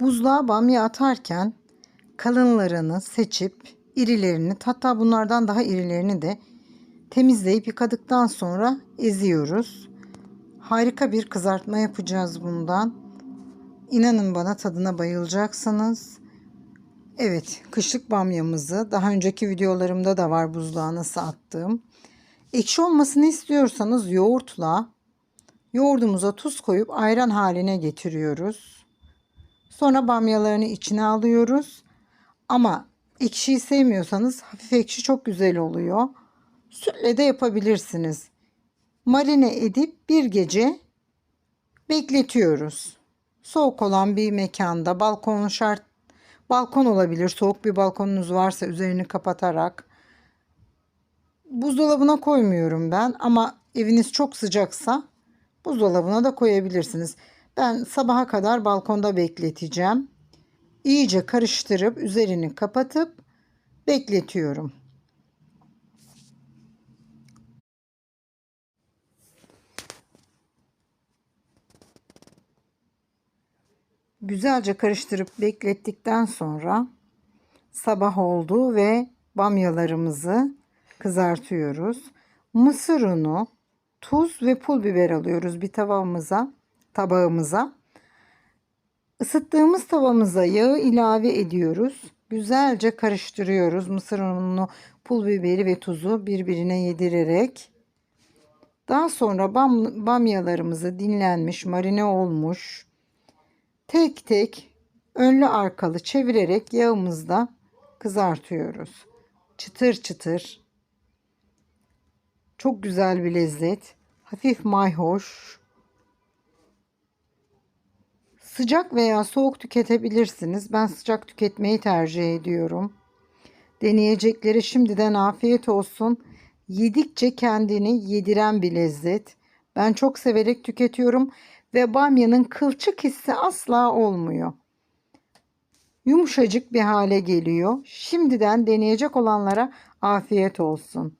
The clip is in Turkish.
Buzluğa bamya atarken kalınlarını seçip irilerini hatta bunlardan daha irilerini de temizleyip yıkadıktan sonra eziyoruz. Harika bir kızartma yapacağız bundan. İnanın bana tadına bayılacaksınız. Evet, kışlık bamyamızı daha önceki videolarımda da var buzluğa nasıl attığım. Ekşi olmasını istiyorsanız yoğurtla yoğurdumuza tuz koyup ayran haline getiriyoruz. Sonra bamyalarını içine alıyoruz. Ama ekşiyi sevmiyorsanız hafif ekşi çok güzel oluyor. Sütle de yapabilirsiniz. Marine edip bir gece bekletiyoruz. Soğuk olan bir mekanda balkon şart balkon olabilir. Soğuk bir balkonunuz varsa üzerini kapatarak buzdolabına koymuyorum ben ama eviniz çok sıcaksa buzdolabına da koyabilirsiniz. Ben sabaha kadar balkonda bekleteceğim. İyice karıştırıp üzerini kapatıp bekletiyorum. Güzelce karıştırıp beklettikten sonra sabah oldu ve bamyalarımızı kızartıyoruz. Mısır unu, tuz ve pul biber alıyoruz bir tavamıza, tabağımıza. Isıttığımız tavamıza yağı ilave ediyoruz. Güzelce karıştırıyoruz. Mısır ununu, pul biberi ve tuzu birbirine yedirerek. Daha sonra bam, bamyalarımızı dinlenmiş, marine olmuş. Tek tek önlü arkalı çevirerek yağımızda kızartıyoruz. Çıtır çıtır. Çok güzel bir lezzet. Hafif mayhoş. Sıcak veya soğuk tüketebilirsiniz. Ben sıcak tüketmeyi tercih ediyorum. Deneyecekleri şimdiden afiyet olsun. Yedikçe kendini yediren bir lezzet. Ben çok severek tüketiyorum ve bamyanın kılçık hissi asla olmuyor. Yumuşacık bir hale geliyor. Şimdiden deneyecek olanlara afiyet olsun.